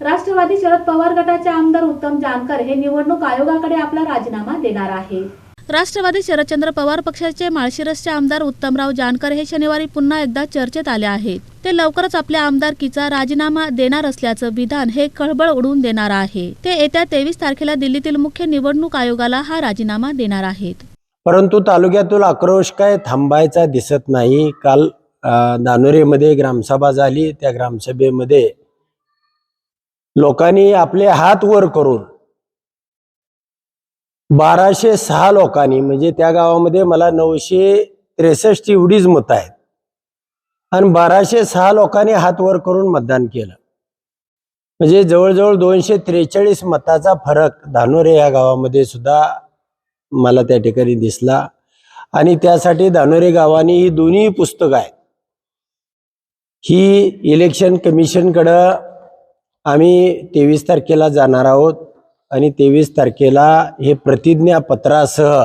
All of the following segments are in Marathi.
राष्ट्रवादी शरद पवार गटाचे आमदार उत्तम जानकर हे निवडणूक आयोगाकडे आपला राजीनामा देणार आहे राष्ट्रवादी शरदचंद्र पवार पक्षाचे माळशिरसचे आमदार उत्तमराव जानकर हे शनिवारी पुन्हा एकदा चर्चेत आले आहेत. ते लवकरच आपल्या आमदारकीचा राजीनामा देणार असल्याचं विधान हे कळबळ उडवून देणार आहे. ते येत्या तेवीस तारखेला दिल्लीतील मुख्य निवडणूक आयोगाला हा राजीनामा देणार आहेत. परंतु तालुक्यातून आक्रोश काय थांबायचा दिसत नाही. काल दानोरेमध्ये ग्रामसभा झाली. त्या ग्रामसभेमध्ये लोकांनी आपले हात वर करून बाराशे सहा लोकांनी म्हणजे त्या गावामध्ये मला नऊशे त्रेसष्ट एवढीच मतं आहेत. आणि बाराशे सहा लोकांनी हात वर करून मतदान केलं. म्हणजे जवळजवळ दोनशे त्रेचाळीस मताचा फरक धानोरे या गावामध्ये सुद्धा मला त्या ठिकाणी दिसला. आणि त्यासाठी धानोरे गावाने ही दोन्ही पुस्तकं आहेत. ही इलेक्शन कमिशनकडं आम्ही तेवीस तारखेला जाणार आहोत आणि तेवीस तारखेला हे प्रतिज्ञापत्रासह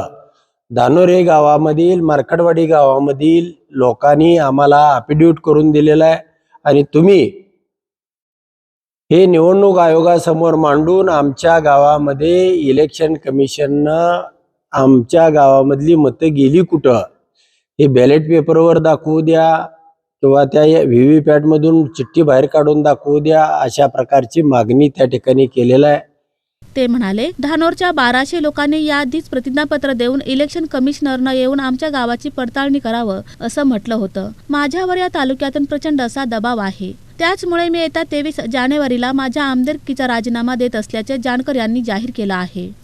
दानोरे गावामधील मार्कडवाडी गावामधील लोकांनी आम्हाला अपिड्यूट करून दिलेला आहे. आणि तुम्ही हे निवडणूक आयोगासमोर मांडून आमच्या गावामध्ये इलेक्शन कमिशननं आमच्या गावामधली मतं गेली कुठं? हे बॅलेट पेपरवर दाखवू द्या. किंवा त्या व्ही व्ही पॅटमधून चिठ्ठी बाहेर काढून दाखवू द्या अशा प्रकारची मागणी त्या ठिकाणी केलेलं आहे. ते म्हणाले धानोरच्या बाराशे लोकांनी याआधीच प्रतिज्ञापत्र देऊन इलेक्शन कमिशनरनं येऊन आमच्या गावाची पडताळणी करावं असं म्हटलं होतं. माझ्यावर या तालुक्यातून प्रचंड असा दबाव आहे. त्याचमुळे मी येत्या तेवीस जानेवारीला माझ्या आमदारकीचा राजीनामा देत असल्याचे जानकर यांनी जाहीर केलं आहे.